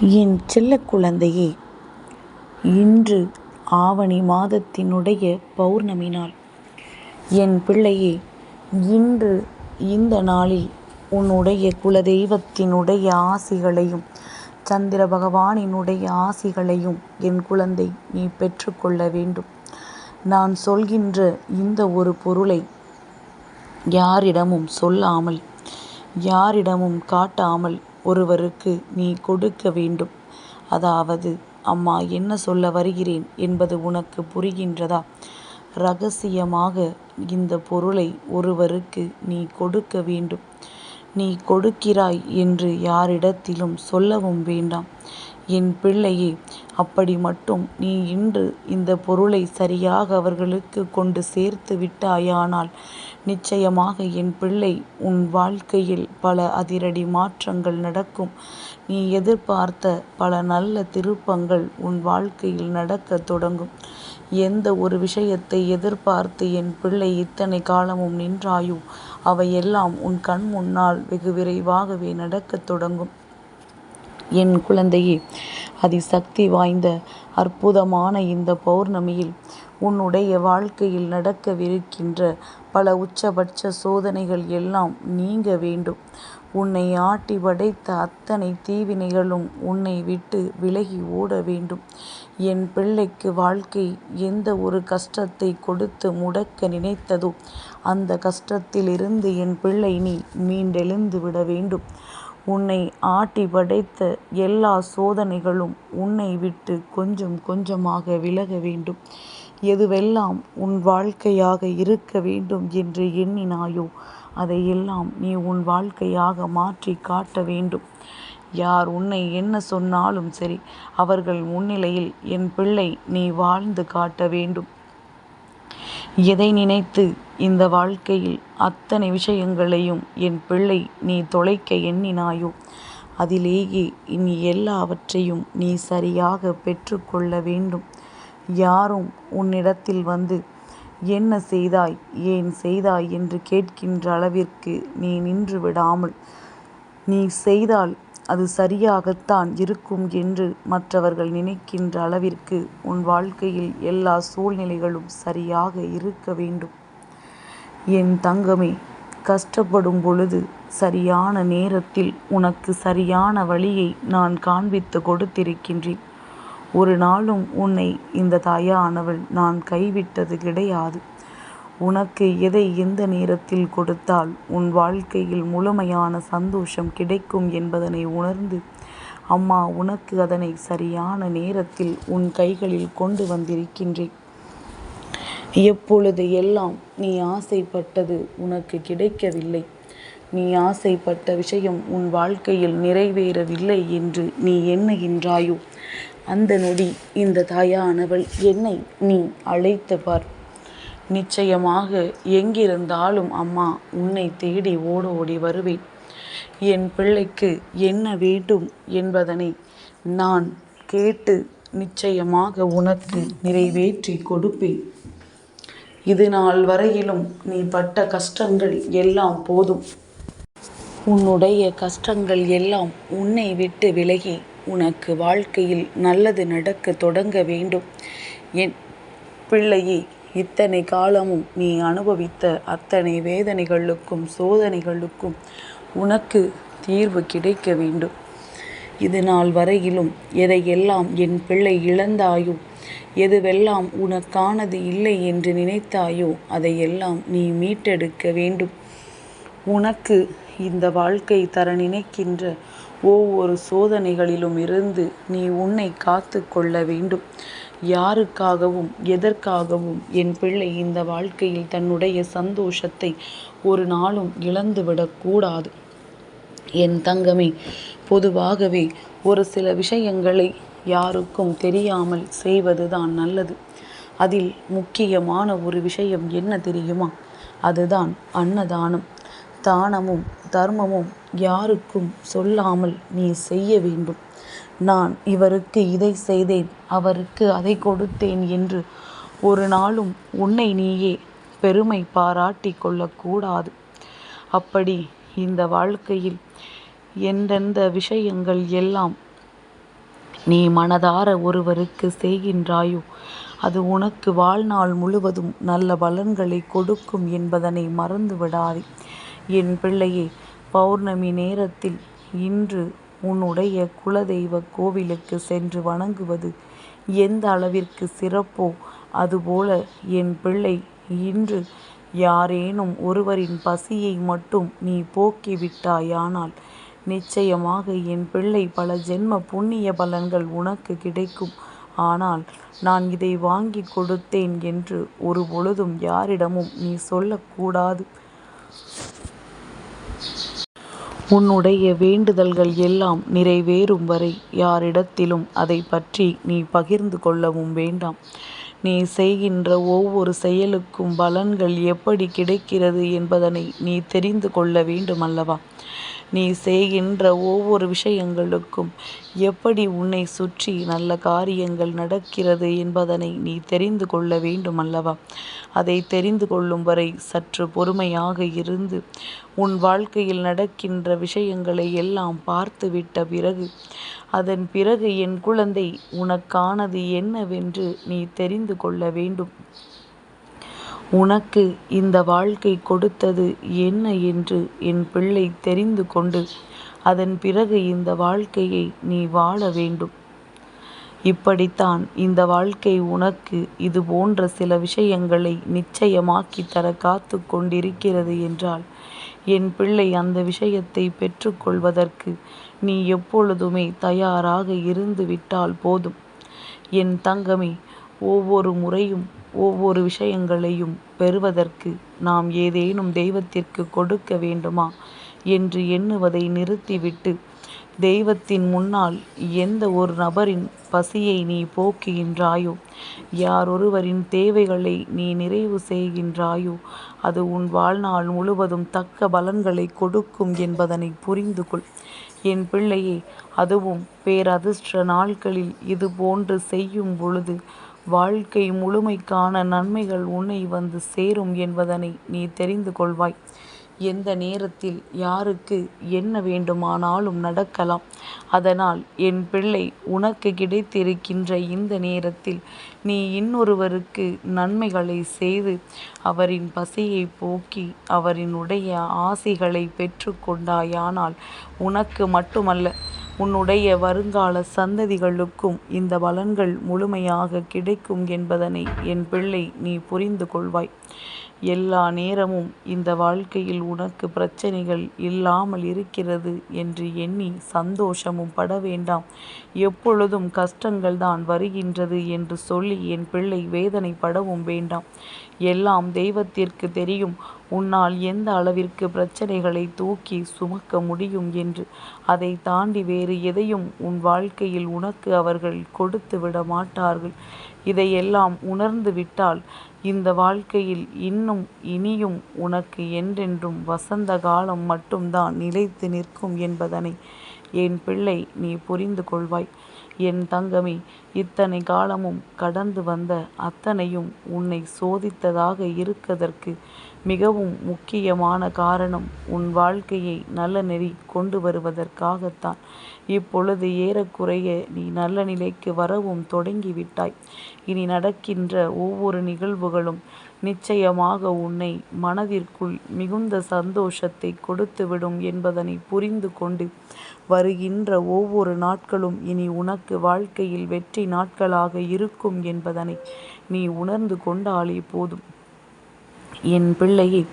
என் செல்ல குழந்தையே இன்று ஆவணி மாதத்தினுடைய பௌர்ணமி நாள் என் பிள்ளையே இன்று இந்த நாளில் உன்னுடைய குலதெய்வத்தினுடைய ஆசிகளையும் சந்திர பகவானினுடைய ஆசிகளையும் என் குழந்தை நீ பெற்றுக்கொள்ள வேண்டும். நான் சொல்கின்ற இந்த ஒரு பொருளை யாரிடமும் சொல்லாமல் யாரிடமும் காட்டாமல் ஒருவருக்கு நீ கொடுக்க வேண்டும். அதாவது அம்மா என்ன சொல்ல வருகிறேன் என்பது உனக்கு புரிகின்றதா? ரகசியமாக இந்த பொருளை ஒருவருக்கு நீ கொடுக்க வேண்டும். நீ கொடுக்கிறாய் என்று யாரிடத்திலும் சொல்லவும் வேண்டாம். என் பிள்ளையே அப்படி மட்டும் நீ இன்று இந்த பொருளை சரியாக அவர்களுக்கு கொண்டு சேர்த்து விட்டாயானால் நிச்சயமாக என் பிள்ளை உன் வாழ்க்கையில் பல அதிரடி மாற்றங்கள் நடக்கும். நீ எதிர்பார்த்த பல நல்ல திருப்பங்கள் உன் வாழ்க்கையில் நடக்கத் தொடங்கும். எந்த ஒரு விஷயத்தை எதிர்பார்த்து என் பிள்ளை இத்தனை காலமும் நின்றாயோ அவையெல்லாம் உன் கண் முன்னால் வெகு விரைவாகவே நடக்கத் தொடங்கும். என் குழந்தையே அதிசக்தி வாய்ந்த அற்புதமான இந்த பௌர்ணமியில் உன்னுடைய வாழ்க்கையில் நடக்கவிருக்கின்ற பல உச்சபட்ச சோதனைகள் எல்லாம் நீங்க வேண்டும். உன்னை ஆட்டி படைத்த அத்தனை தீவினைகளும் உன்னை விட்டு விலகி ஓட வேண்டும். என் பிள்ளைக்கு வாழ்க்கை எந்த ஒரு கஷ்டத்தை கொடுத்து முடக்க நினைத்ததோ அந்த கஷ்டத்திலிருந்து என் பிள்ளை நீ மீண்டெழுந்து விட வேண்டும். உன்னை ஆட்டி படைத்த எல்லா சோதனைகளும் உன்னை விட்டு கொஞ்சம் கொஞ்சமாக விலக வேண்டும். எதுவெல்லாம் உன் வாழ்க்கையாக இருக்க வேண்டும் என்று எண்ணினாயோ அதையெல்லாம் நீ உன் வாழ்க்கையாக மாற்றி காட்ட வேண்டும். யார் உன்னை என்ன சொன்னாலும் சரி அவர்கள் முன்னிலையில் என் பிள்ளை நீ வாழ்ந்து காட்ட வேண்டும். எதை நினைத்து இந்த வாழ்க்கையில் அத்தனை விஷயங்களையும் என் பிள்ளை நீ தொலைக்க எண்ணினாயோ அதிலேயே இனி எல்லாவற்றையும் நீ சரியாக பெற்றுக்கொள்ள வேண்டும். யாரும் உன்னிடத்தில் வந்து என்ன செய்தாய்? ஏன் செய்தாய்? என்று கேட்கின்ற அளவிற்கு நீ நின்று விடாமல் நீ செய்தால் அது சரியாகத்தான் இருக்கும் என்று மற்றவர்கள் நினைக்கின்ற அளவிற்கு உன் வாழ்க்கையில் எல்லா சூழ்நிலைகளும் சரியாக இருக்க வேண்டும். என் தங்கமே கஷ்டப்படும் பொழுது சரியான நேரத்தில் உனக்கு சரியான வழியை நான் காண்பித்து கொடுத்திருக்கின்றேன். ஒரு நாளும் உன்னை இந்த தாயானவள் நான் கைவிட்டது கிடையாது. உனக்கு எதை எந்த நேரத்தில் கொடுத்தால் உன் வாழ்க்கையில் முழுமையான சந்தோஷம் கிடைக்கும் என்பதனை உணர்ந்து அம்மா உனக்கு அதனை சரியான நேரத்தில் உன் கைகளில் கொண்டு வந்திருக்கின்றேன். எப்பொழுது எல்லாம் நீ ஆசைப்பட்டது உனக்கு கிடைக்கவில்லை. நீ ஆசைப்பட்ட விஷயம் உன் வாழ்க்கையில் நிறைவேறவில்லை என்று நீ எண்ணுகின்றாயோ? அந்த நொடி இந்த தாயானவள் என்னை நீ அழைத்து பார். நிச்சயமாக எங்கிருந்தாலும் அம்மா உன்னை தேடி ஓடோடி வருவேன். என் பிள்ளைக்கு என்ன வேண்டும் என்பதனை நான் கேட்டு நிச்சயமாக உனக்கு நிறைவேற்றி கொடுப்பேன். இது நாள் வரையிலும் நீ பட்ட கஷ்டங்கள் எல்லாம் போதும். உன்னுடைய கஷ்டங்கள் எல்லாம் உன்னை விட்டு விலகி உனக்கு வாழ்க்கையில் நல்லது நடக்க தொடங்க வேண்டும். என் பிள்ளையே இத்தனை காலமும் நீ அனுபவித்த அத்தனை வேதனைகளுக்கும் சோதனைகளுக்கும் உனக்கு தீர்வு கிடைக்க வேண்டும். இது நாள் வரையிலும் எதையெல்லாம் என் பிள்ளை இழந்தாயோ எதுவெல்லாம் உனக்கானது இல்லை என்று நினைத்தாயோ அதையெல்லாம் நீ மீட்டெடுக்க வேண்டும். உனக்கு இந்த வாழ்க்கை தர நினைக்கின்ற ஒவ்வொரு சோதனைகளிலும் இருந்து நீ உன்னை காத்து கொள்ள வேண்டும். யாருக்காகவும் எதற்காகவும் என் பிள்ளை இந்த வாழ்க்கையில் தன்னுடைய சந்தோஷத்தை ஒரு நாளும் இழந்துவிடக்கூடாது என் தங்கமே பொதுவாகவே ஒரு சில விஷயங்களை யாருக்கும் தெரியாமல் செய்வதுதான் நல்லது. அதில் முக்கியமான ஒரு விஷயம் என்ன தெரியுமா? அதுதான் அன்னதானம். தானமும் தர்மமும் யாருக்கும் சொல்லாமல் நீ செய்ய வேண்டும். நான் இவருக்கு இதை செய்தேன் அவருக்கு அதை கொடுத்தேன் என்று ஒரு நாளும் உன்னை நீயே பெருமை பாராட்டி கொள்ளக்கூடாது. அப்படி இந்த வாழ்க்கையில் எந்தெந்த விஷயங்கள் எல்லாம் நீ மனதார ஒருவருக்கு செய்கின்றாயோ அது உனக்கு வாழ்நாள் முழுவதும் நல்ல பலன்களை கொடுக்கும் என்பதனை மறந்து விடாதே என் பிள்ளையே பௌர்ணமி நேரத்தில் இன்று உன்னுடைய குலதெய்வ கோவிலுக்கு சென்று வணங்குவது எந்த அளவிற்கு சிறப்போ அதுபோல என் பிள்ளை இன்று யாரேனும் ஒருவரின் பசியை மட்டும் நீ போக்கிவிட்டாயானால் நிச்சயமாக என் பிள்ளை பல ஜென்ம புண்ணிய பலன்கள் உனக்கு கிடைக்கும். ஆனால் நான் இதை வாங்கி கொடுத்தேன் என்று ஒரு பொழுதும் யாரிடமும் நீ சொல்லக்கூடாது. உன்னுடைய வேண்டுதல்கள் எல்லாம் நிறைவேறும் வரை யாரிடத்திலும் அதை பற்றி நீ பகிர்ந்து கொள்ளவும் வேண்டாம். நீ செய்கின்ற ஒவ்வொரு செயலுக்கும் பலன்கள் எப்படி கிடைக்கிறது என்பதனை நீ தெரிந்து கொள்ள வேண்டுமல்லவா? நீ செய்கின்ற ஒவ்வொரு விஷயங்களுக்கும் எப்படி உன்னை சுற்றி நல்ல காரியங்கள் நடக்கிறது என்பதனை நீ தெரிந்து கொள்ள வேண்டுமல்லவா அதை தெரிந்து கொள்ளும் வரை சற்று பொறுமையாக இருந்து உன் வாழ்க்கையில் நடக்கின்ற விஷயங்களை எல்லாம் பார்த்துவிட்ட பிறகு அதன் பிறகு என் குழந்தை உனக்கானது என்னவென்று நீ தெரிந்து கொள்ள வேண்டும். உனக்கு இந்த வாழ்க்கை கொடுத்தது என்ன என்று என் பிள்ளை தெரிந்து கொண்டு அதன் பிறகு இந்த வாழ்க்கையை நீ வாழ வேண்டும். இப்படித்தான் இந்த வாழ்க்கை உனக்கு இது போன்ற சில விஷயங்களை நிச்சயமாக்கி தர காத்து கொண்டிருக்கிறது என்றால் என் பிள்ளை அந்த விஷயத்தை பெற்றுக்கொள்வதற்கு நீ எப்பொழுதுமே தயாராக இருந்து விட்டால் போதும். என் தங்கமே ஒவ்வொரு முறையும் ஒவ்வொரு விஷயங்களையும் பெறுவதற்கு நாம் ஏதேனும் தெய்வத்திற்கு கொடுக்க வேண்டுமா என்று எண்ணுவதை நிறுத்திவிட்டு தெய்வத்தின் முன்னால் எந்த ஒரு நபரின் பசியை நீ போக்குகின்றாயோ யாரொருவரின் தேவைகளை நீ நிறைவு செய்கின்றாயோ அது உன் வாழ்நாள் முழுவதும் தக்க பலன்களை கொடுக்கும் என்பதனை புரிந்து கொள். என் பிள்ளையே அதுவும் பேரதிர்ஷ்ட நாட்களில் இது போன்று செய்யும் பொழுது வாழ்க்கை முழுமைக்கான நன்மைகள் உன்னை வந்து சேரும் என்பதனை நீ தெரிந்து கொள்வாய். எந்த நேரத்தில் யாருக்கு என்ன வேண்டுமானாலும் நடக்கலாம். அதனால் என் பிள்ளை உனக்கு கிடைத்திருக்கின்ற இந்த நேரத்தில் நீ இன்னொருவருக்கு நன்மைகளை செய்து அவரின் பசியை போக்கி அவரினுடைய ஆசைகளை பெற்று கொண்டாயானால் உனக்கு மட்டுமல்ல உன்னுடைய வருங்கால சந்ததிகளுக்கும் இந்த பலன்கள் முழுமையாக கிடைக்கும் என்பதனை என் பிள்ளை நீ புரிந்து கொள்வாய். எல்லா நேரமும் இந்த வாழ்க்கையில் உனக்கு பிரச்சனைகள் இல்லாமல் இருக்கிறது என்று எண்ணி சந்தோஷமும் பட வேண்டாம். எப்பொழுதும் கஷ்டங்கள் தான் வருகின்றது என்று சொல்லி என் பிள்ளை வேதனைப்படவும் வேண்டாம். எல்லாம் தெய்வத்திற்கு தெரியும். உன்னால் எந்த அளவிற்கு பிரச்சனைகளை தூக்கி சுமக்க முடியும் என்று அதை தாண்டி வேறு எதையும் உன் வாழ்க்கையில் உனக்கு அவர்கள் கொடுத்து விட மாட்டார்கள். இதையெல்லாம் உணர்ந்து விட்டால் இந்த வாழ்க்கையில் இன்னும் இனியும் உனக்கு என்றென்றும் வசந்த காலம் மட்டும்தான் நிலைத்து நிற்கும் என்பதனை என் பிள்ளை நீ புரிந்து கொள்வாய். என் தங்கமே இத்தனை காலமும் கடந்து வந்த அத்தனையும் உன்னை சோதித்ததாக இருக்கதற்கு மிகவும் முக்கியமான காரணம் உன் வாழ்க்கையை நல்ல நெறி கொண்டு வருவதற்காகத்தான். இப்பொழுது ஏறக்குறைய நீ நல்ல நிலைக்கு வரவும் தொடங்கிவிட்டாய். இனி நடக்கின்ற ஒவ்வொரு நிகழ்வுகளும் நிச்சயமாக உன்னை மனதிற்குள் மிகுந்த சந்தோஷத்தை கொடுத்துவிடும் என்பதனை புரிந்து கொண்டு வருகின்ற ஒவ்வொரு நாட்களும் இனி உனக்கு வாழ்க்கையில் வெற்றி நாட்களாக இருக்கும் என்பதனை நீ உணர்ந்து கொண்டாலே போதும். என் பிள்ளையே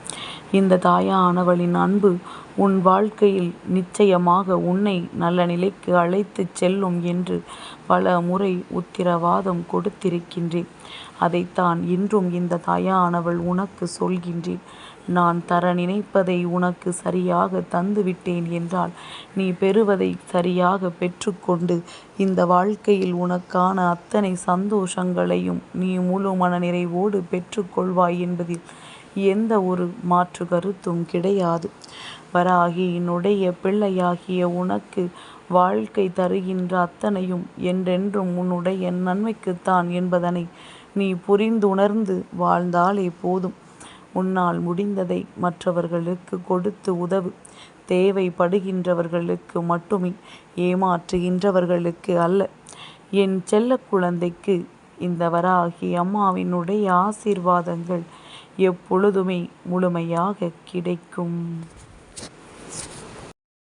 இந்த தாயானவளின் அன்பு உன் வாழ்க்கையில் நிச்சயமாக உன்னை நல்ல நிலைக்கு அழைத்துச் செல்லும் என்று பல முறை உத்திரவாதம் கொடுத்திருக்கின்றேன். அதைத்தான் இன்றும் இந்த தாயானவள் உனக்கு சொல்கின்றேன். நான் தர நினைப்பதை உனக்கு சரியாக தந்துவிட்டேன் என்றால் நீ பெறுவதை சரியாக பெற்றுக்கொண்டு இந்த வாழ்க்கையில் உனக்கான அத்தனை சந்தோஷங்களையும் நீ முழு மன நிறைவோடு பெற்றுக்கொள்வாய் என்பதில் எந்த ஒரு மாற்று கருத்தும் கிடையாது. வராகியினுடைய பிள்ளையாகிய உனக்கு வாழ்க்கை தருகின்ற அத்தனையும் என்றென்றும் உன்னுடைய நன்மைக்குத்தான் என்பதனை நீ புரிந்துணர்ந்து வாழ்ந்தாலே போதும். உன்னால் முடிந்ததை மற்றவர்களுக்கு கொடுத்து உதவு. தேவைப்படுகின்றவர்களுக்கு மட்டுமே ஏமாற்றுகின்றவர்களுக்கு அல்ல. என் செல்ல குழந்தைக்கு இந்த வராகி அம்மாவினுடைய ஆசீர்வாதங்கள் எப்பொழுதுமே முழுமையாக கிடைக்கும்.